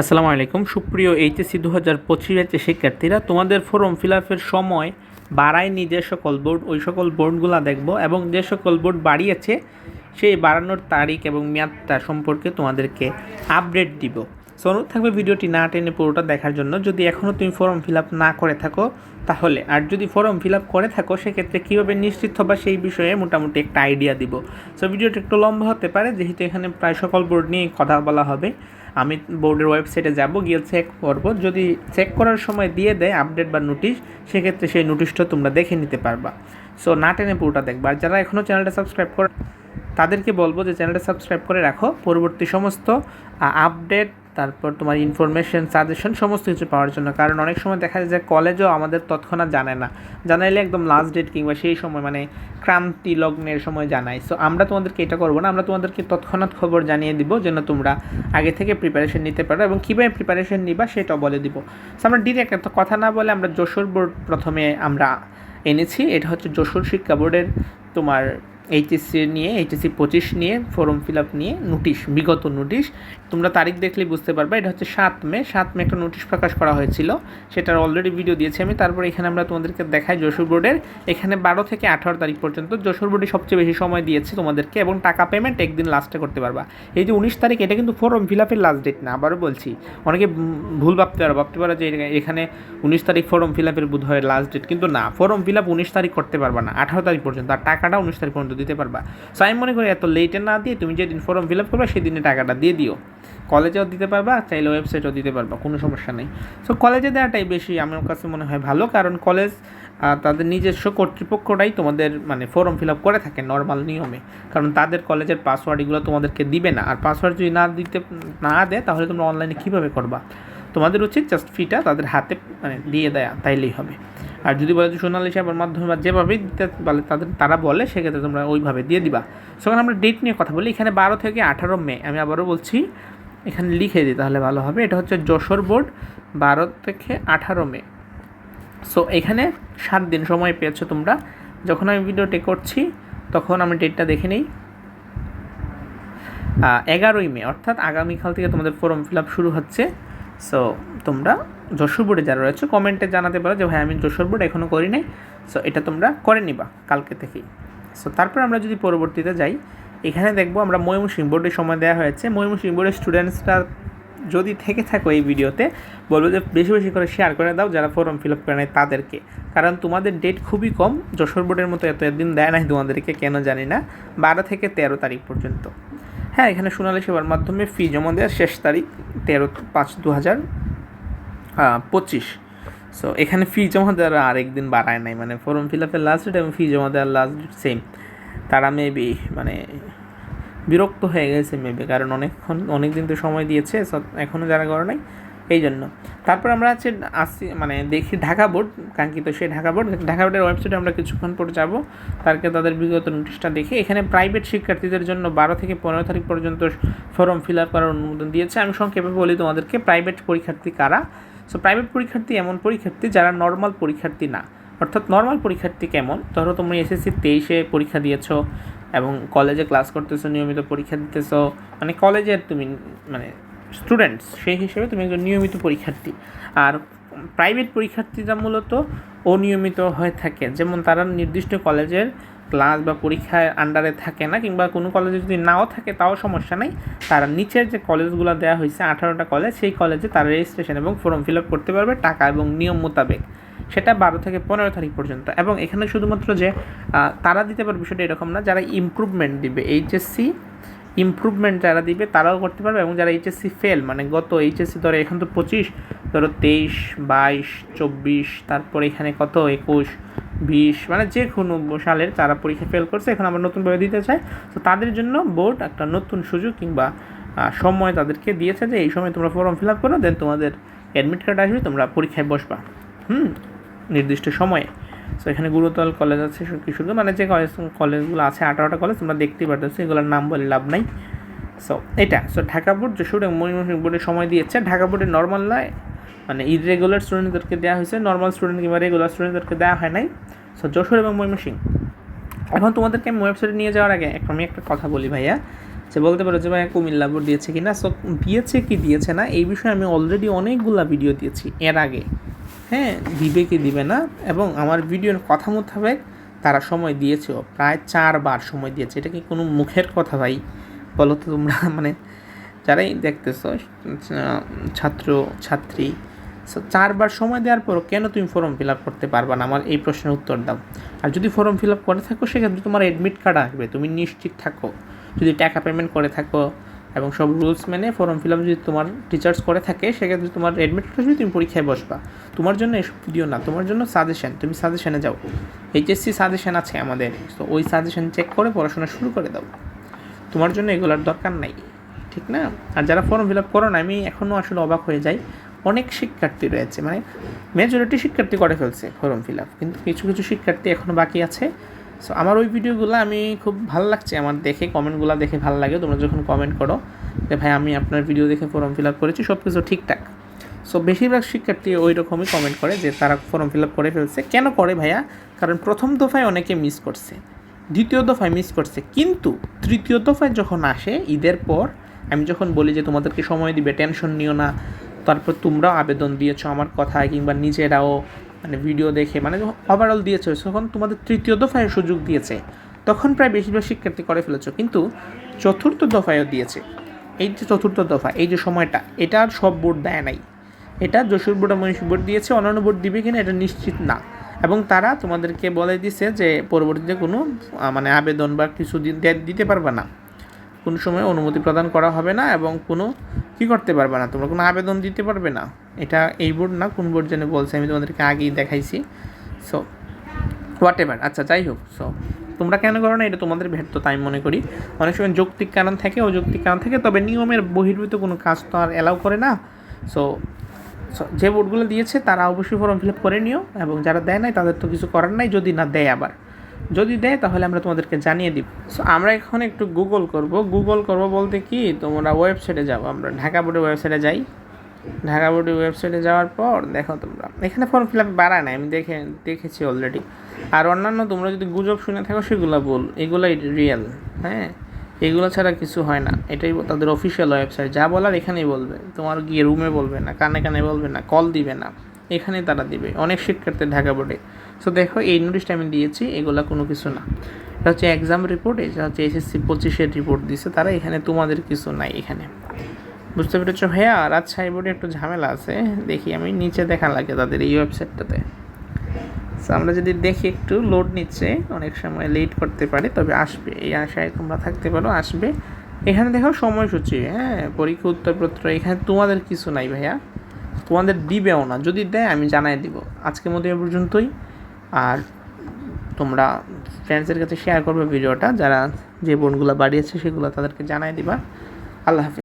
আসসালামু আলাইকুম। সুপ্রিয় এইচএসসি দু হাজার পঁচিশ ব্যাচের শিক্ষার্থীরা, তোমাদের ফর্ম ফিল আপের সময় বাড়ায়নি যে সকল বোর্ড, ওই সকল বোর্ডগুলো দেখব এবং যে সকল বোর্ড বাড়িয়েছে সেই বাড়ানোর তারিখ এবং মেয়াদটা সম্পর্কে তোমাদেরকে আপডেট দিব। সো থাকবে ভিডিওটি না টেনে পুরোটা দেখার জন্য। যদি এখনও তুমি ফর্ম ফিল আপ না করে থাকো, তাহলে আর যদি ফর্ম ফিল আপ করে থাকো, সেক্ষেত্রে কীভাবে নিশ্চিত হবা সেই বিষয়ে মোটামুটি একটা আইডিয়া দিব। সো ভিডিওটা একটু লম্বা হতে পারে, যেহেতু এখানে প্রায় সকল বোর্ড নিয়ে কথা বলা হবে। আমি বোর্ডের ওয়েবসাইটে যাব, গিয়ে চেক করব। যদি চেক করার সময় দিয়ে দেয় আপডেট বা নোটিশ সেক্ষেত্রে সেই নোটিশটা তোমরা দেখে নিতে পারবা। সো না টেনে পুরোটা দেখবা। আর যারা এখনও চ্যানেলটা সাবস্ক্রাইব করে তাদেরকে বলব যে চ্যানেলটা সাবস্ক্রাইব করে রাখো। পরবর্তী সমস্ত আপডেট তারপর তোমার ইনফরমেশন সাজেশন সমস্ত কিছু পাওয়ার জন্য। কারণ অনেক সময় দেখা যায় যে কলেজও আমাদের তৎক্ষণাৎ জানে না। জানাইলে একদম লাস্ট ডেট কিংবা সেই সময় মানে ক্রান্তি লগ্নের সময় জানাই সো আমরা তোমাদেরকে এটা করব না। আমরা তোমাদেরকে তৎক্ষণাৎ খবর জানিয়ে দিব যেন তোমরা আগে থেকে প্রিপারেশন নিতে পারো এবং কীভাবে প্রিপারেশন নিবা সেটাও বলে দিব। সো আমরা ডিরেক্ট একটা কথা না বলে আমরা যশোর বোর্ড প্রথমে আমরা এনেছি। এটা হচ্ছে যশোর শিক্ষা বোর্ডের তোমার এইচএসসি নিয়ে এইচএসসি পঁচিশ নিয়ে ফর্ম ফিল আপ নিয়ে নোটিশ বিগত নোটিশ তোমরা তারিখ দেখলেই বুঝতে পারবে, এটা হচ্ছে সাত মে। সাত মে একটা নোটিশ প্রকাশ করা হয়েছিল, সেটার অলরেডি ভিডিও দিয়েছি আমি। তারপর এখানে আমরা তোমাদেরকে দেখাই যশোর বোর্ডের। এখানে বারো থেকে আঠারো তারিখ পর্যন্ত যশোর বোর্ডে সবচেয়ে বেশি সময় দিয়েছে তোমাদেরকে এবং টাকা পেমেন্ট একদিন লাস্টে করতে পারবা। এই যে উনিশ তারিখ, এটা কিন্তু ফর্ম ফিল আপের লাস্ট ডেট না, আবারও বলছি। অনেকে ভুল ভাবতে পারো ভাবতে পারো যে এখানে উনিশ তারিখ ফর্ম ফিল আপের বোধ হয় লাস্ট ডেট কিন্তু না ফর্ম ফিল আপ উনিশ তারিখ করতে পারবা না, আঠারো তারিখ পর্যন্ত, আর টাকাটা উনিশ তারিখ পর্যন্ত দিতে পারবা। সো আমি মনে করি এত লেটে না দিয়ে তুমি যেদিন ফর্ম ফিল আপ করবে সেদিনে টাকাটা দিয়ে দিও। কলেজেও দিতে পারবা, চাইলে ওয়েবসাইটেও দিতে পারবা, কোনো সমস্যা নেই। সো কলেজে দেওয়াটাই বেশি আমার কাছে মনে হয় ভালো, কারণ কলেজ তাদের নিজস্ব কর্তৃপক্ষটাই তোমাদের মানে ফর্ম ফিল আপ করে থাকে নর্মাল নিয়মে। কারণ তাদের কলেজের পাসওয়ার্ড এগুলো তোমাদেরকে দিবে না। আর পাসওয়ার্ড যদি না দিতে, না দেয়, তাহলে তোমরা অনলাইনে কীভাবে করবা? তোমাদের উচিত জাস্ট ফিটা তাদের হাতে মানে দিয়ে দেয়া, তাইলেই হবে। আর যদি বলে যে সোনালি সাহেবের মাধ্যমে বা যেভাবেই দিতে বলে, তাদের, তারা বলে, সেক্ষেত্রে তোমরা ওইভাবে দিয়ে দিবা। সেখানে আমরা ডেট নিয়ে কথা বলি। এখানে বারো থেকে আঠারো মে, আমি আবারও বলছি এখানে লিখে দিই তাহলে ভালো হবে। এটা হচ্ছে যশোর বোর্ড, বারো থেকে আঠারো মে। সো এখানে সাত দিন সময় পেয়েছ তোমরা। যখন আমি ভিডিওটি করছি, তখন আমি ডেটটা দেখে নিই। এগারোই মে, অর্থাৎ আগামীকাল থেকে তোমাদের ফর্ম ফিল আপ শুরু হচ্ছে। সো তোমরা যশোর বোর্ডে যারা রয়েছে কমেন্টে জানাতে পারো যে, ভাই, আমি যশোর বোর্ড এখনও করি নাই সো এটা তোমরা করে নিবা কালকে থেকেই। সো তারপর আমরা যদি পরবর্তীতে যাই এখানে দেখব আমরা ময়মনসিংহ বোর্ডের সময় দেওয়া হয়েছে। ময়মনসিংহ বোর্ডের স্টুডেন্টসরা যদি থেকে থাকো এই ভিডিওতে, বলব যে বেশি বেশি করে শেয়ার করে দাও যারা ফর্ম ফিল আপ করে নেয় তাদেরকে। কারণ তোমাদের ডেট খুবই কম, যশোর বোর্ডের মতো এত একদিন দেয় নাই তোমাদেরকে, কেন জানি না। বারো থেকে তেরো তারিখ পর্যন্ত। হ্যাঁ এখানে সোনালী সেবার মাধ্যমে ফি জমা দেওয়ার শেষ তারিখ তেরো পাঁচ দু হাজার পঁচিশ। সো এখানে ফি জমা দেওয়ার আরেকদিন বাড়ায় নাই। মানে ফর্ম ফিল আপের লাস্ট ডেট এবং ফি জমা দেওয়ার লাস্ট ডেট সেম তারা মেবি মানে বিরক্ত হয়ে গেছে মেবি কারণ অনেকক্ষণ অনেক দিন তো সময় দিয়েছে এখনও যারা করে নাই, এই জন্য। তারপর আমরা আছে আসি মানে দেখি ঢাকা বোর্ড, কাঙ্ক্ষিত সেই ঢাকা বোর্ড। ঢাকা বোর্ডের ওয়েবসাইটে আমরা কিছুক্ষণ পরে যাব, তারকে তাদের বিগত নোটিশটা দেখি। এখানে প্রাইভেট শিক্ষার্থীদের জন্য বারো থেকে পনেরো তারিখ পর্যন্ত ফর্ম ফিল আপ করার অনুমোদন দিয়েছে। আমি সংক্ষেপে বলি তোমাদেরকে প্রাইভেট পরীক্ষার্থী কারা? সো প্রাইভেট পরীক্ষার্থী এমন পরীক্ষার্থী যারা নর্মাল পরীক্ষার্থী না। অর্থাৎ নর্মাল পরীক্ষার্থী কেমন? ধরো তুমি এসএসসি তেইশে পরীক্ষা দিয়েছ এবং কলেজে ক্লাস করতেছো, নিয়মিত পরীক্ষা দিতেছো মানে কলেজের তুমি মানে স্টুডেন্টস সেই হিসেবে তুমি একজন নিয়মিত পরীক্ষার্থী। আর প্রাইভেট পরীক্ষার্থীরা মূলত অনিয়মিত হয়ে থাকে। যেমন তারা নির্দিষ্ট কলেজের ক্লাস বা পরীক্ষায় আন্ডারে থাকে না, কিংবা কোনো কলেজে যদি নাও থাকে তাও সমস্যা নেই। তারা নিচের যে কলেজগুলো দেওয়া হয়েছে, আঠারোটা কলেজ সেই কলেজে তারা রেজিস্ট্রেশন এবং ফর্ম ফিল আপ করতে পারবে, টাকা এবং নিয়ম মোতাবেক। সেটা বারো থেকে পনেরো তারিখ পর্যন্ত। এবং এখানে শুধুমাত্র যে তারা দিতে পারবে বিষয়টা এরকম না, যারা ইমপ্রুভমেন্ট দিবে এইচএসসি ইমপ্রুভমেন্ট যারা দিবে তারাও করতে পারবে এবং যারা এইচএসসি ফেল মানে গত এইচএসসি ধরো এখন তো পঁচিশ, ধরো তেইশ, বাইশ, চব্বিশ, তারপর এখানে কত? একুশ, বিশ মানে যে কোনো সালের তারা পরীক্ষা ফেল করছে, এখন আমরা নতুনভাবে দিতে চাই তো তাদের জন্য বোর্ড একটা নতুন সুযোগ কিংবা সময় তাদেরকে দিয়েছে যে এই সময় তোমরা ফর্ম ফিল আপ করো দেন তোমাদের অ্যাডমিট কার্ড আসবে, তোমরা পরীক্ষায় বসবা। হুম? নির্দিষ্ট সময়ে। সো এখানে গুরুতল কলেজ আছে কিশোরগঞ্জ মানে যে কলেজ কলেজগুলো আছে, আঠারোটা কলেজ তোমরা দেখতেই পারতেছো, এগুলোর নাম বলে লাভ নাই। সো এটা সো ঢাকা বোর্ড যশোর এবং ময়মনসিংহ বোর্ডের সময় দিয়েছে। ঢাকা বোর্ডের নর্মাল নয় মানে ইরেগুলার স্টুডেন্টদেরকে দেওয়া হয়েছে নর্মাল স্টুডেন্ট কিংবা রেগুলার স্টুডেন্টদেরকে দেওয়া হয় নাই। সো যশোর এবং ময়মনসিংহ। এখন তোমাদেরকে আমি ওয়েবসাইটে নিয়ে যাওয়ার আগে আমি একটা কথা বলি ভাইয়া, যে বলতে পারো যে ভাইয়া কুমিল্লা বোর্ড দিয়েছে কি না সো দিয়েছে কি দিয়েছে না, এই বিষয়ে আমি অলরেডি অনেকগুলা ভিডিও দিয়েছি এর আগে। হ্যাঁ দিবে কি দিবে না। এবং আমার ভিডিওর কথা মোতাবেক তারা সময় দিয়েছেও প্রায় চারবার সময় দিয়েছে। এটা কি কোনো মুখের কথা ভাই? বলো তো তোমরা মানে যারাই দেখতেছো ছাত্র, ছাত্রী চারবার সময় দেওয়ার পরও কেন তুমি ফর্ম ফিল আপ করতে পারবা না? আমার এই প্রশ্নের উত্তর দাও। আর যদি ফর্ম ফিল আপ করে থাকো, সেক্ষেত্রে তোমার অ্যাডমিট কার্ড আসবে। তুমি নিশ্চিত থাকো। যদি টাকা পেমেন্ট করে থাকো এবং সব রুলস মেনে ফর্ম ফিল আপ যদি তোমার টিচার্স করে থাকে, সেক্ষেত্রে তোমার অ্যাডমিট আসবে তুমি পরীক্ষায় বসবা, তোমার জন্য এসব ভিডিও না। তোমার জন্য সাজেশন তুমি সাজেশনে যাও। এইচএসসি সাজেশন আছে আমাদের। তো ওই সাজেশন চেক করে পড়াশোনা শুরু করে দাও। তোমার জন্য এগুলোর দরকার নাই, ঠিক না? আর যারা ফর্ম ফিল আপ করো না, আমি এখনও আসলে অবাক হয়ে যাই। অনেক শিক্ষার্থী রয়েছে মানে মেজরিটি শিক্ষার্থী করে ফেলছে ফর্ম ফিল আপ কিন্তু কিছু কিছু শিক্ষার্থী এখনও বাকি আছে। সো আমার ওই ভিডিওগুলো আমি খুব ভালো লাগছে। আমার দেখে, কমেন্টগুলো দেখে ভালো লাগে। তোমরা যখন কমেন্ট করো যে, ভাই, আমি আপনার ভিডিও দেখে ফর্ম ফিল আপ করেছি সব কিছু ঠিকঠাক। সো বেশিরভাগ শিক্ষার্থী ওই রকমই কমেন্ট করে যে, তারা ফর্ম ফিল আপ করে ফেলছে। কেন করে ভাইয়া? কারণ প্রথম দফায় অনেকে মিস করছে। দ্বিতীয় দফায় মিস করছে। কিন্তু তৃতীয় দফায় যখন আসে, ঈদের পর আমি যখন বলি যে, তোমাদেরকে সময় দিবে টেনশন নিও না। তারপর তোমরাও আবেদন দিয়েছ আমার কথায় কিংবা নিজেরাও মানে ভিডিও দেখে মানে ওভারঅল দিয়েছে তখন তোমাদের তৃতীয় দফায় সুযোগ দিয়েছে, তখন প্রায় বেশিরভাগ শিক্ষার্থী করে ফেলেছো। কিন্তু চতুর্থ দফায়ও দিয়েছে। এই যে চতুর্থ দফা, এই যে সময়টা, এটা আর সব বোর্ড দেয় নাই। এটা যশোর বোর্ড মনীষী বোর্ড দিয়েছে, অন্যান্য বোর্ড দিবে কিনা এটা নিশ্চিত না। এবং তারা তোমাদেরকে বলে দিছে যে, পরবর্তীতে কোনো মানে আবেদন বা কিছু দিতে পারবে না। কোনো সময় অনুমতি প্রদান করা হবে না এবং কোনো কী করতে পারবে না, তোমরা কোনো আবেদন দিতে পারবে না। এটা এই বোর্ড না, কোন বোর্ড যেন বলছে, আমি তোমাদেরকে আগেই দেখাইছি। সো হোয়াট এভার আচ্ছা যাই হোক সো তোমরা কেন করো না, এটা তোমাদের ব্যর্থতা আমি মনে করি। অনেক সময় যৌক্তিক কারণ থাকে, অযৌক্তিক কারণ থাকে, তবে নিয়মের বহির্ভূত কোনো কাজ তো আর অ্যালাউ করে না। সো যে বোর্ডগুলো দিয়েছে, তারা অবশ্যই ফর্ম ফিল আপ করে নিও, এবং যারা দেয় নাই, তাদের তো কিছু করার নাই, যদি না দেয় আবার। যদি দেয়, তাহলে আমরা তোমাদেরকে জানিয়ে দিব। সো আমরা এখন একটু গুগল করব। গুগল করব বলতে কি, তোমরা ওয়েবসাইটে যাব আমরা ঢাকা বোর্ডের ওয়েবসাইটে যাই। ঢাকা বোর্ডের ওয়েবসাইটে যাওয়ার পর দেখো তোমরা। এখানে ফর্ম ফিল আপ বাড়ায় না আমি দেখে, দেখেছি অলরেডি আর অন্যান্য তোমরা যদি গুজব শুনে থাকো, সেগুলো বল, এগুলোই রিয়েল হ্যাঁ? এগুলো ছাড়া কিছু হয় না। এটাই তাদের অফিসিয়াল ওয়েবসাইট যা বলার এখানেই বলবে। তোমার গিয়ে রুমে বলবে না, কানে কানে বলবে না কল দিবে না। এখানেই তারা দিবে। অনেক শিক্ষার্থী ঢাকা বোর্ডে সো দেখো, এই নোটিশটা আমি দিয়েছি, এগুলো কোনো কিছু না। এটা হচ্ছে এক্সাম রিপোর্ট এটা হচ্ছে এসএসসি পঁচিশের রিপোর্ট দিছে। তারা এখানে তোমাদের কিছু নাই এখানে। বুঝতে পেরেছ? ভাইয়া রাজশাহী বোর্ডে একটু ঝামেলা আছে। দেখি আমি নিচে দেখা লাগে তাদের এই ওয়েবসাইটটাতে। আমরা যদি দেখি একটু লোড নিচ্ছে, অনেক সময় লেট করতে পারে, তবে আসবে। এই আশায় তোমরা থাকতে পারো, আসবে। এখানে দেখো সময়সূচি হ্যাঁ পরীক্ষা উত্তরপত্র, এখানে তোমাদের কিছু নাই ভাইয়া। তোমাদের দিবেও না। যদি দেয়, আমি জানাই দিব। আজকের মতো এ পর্যন্তই। আর তোমরা ফ্রেন্ডসের কাছে শেয়ার করবে ভিডিওটা। যারা যে বোনগুলো বাড়িয়েছে সেগুলো তাদেরকে জানাই দিবা। আল্লাহ হাফিজ।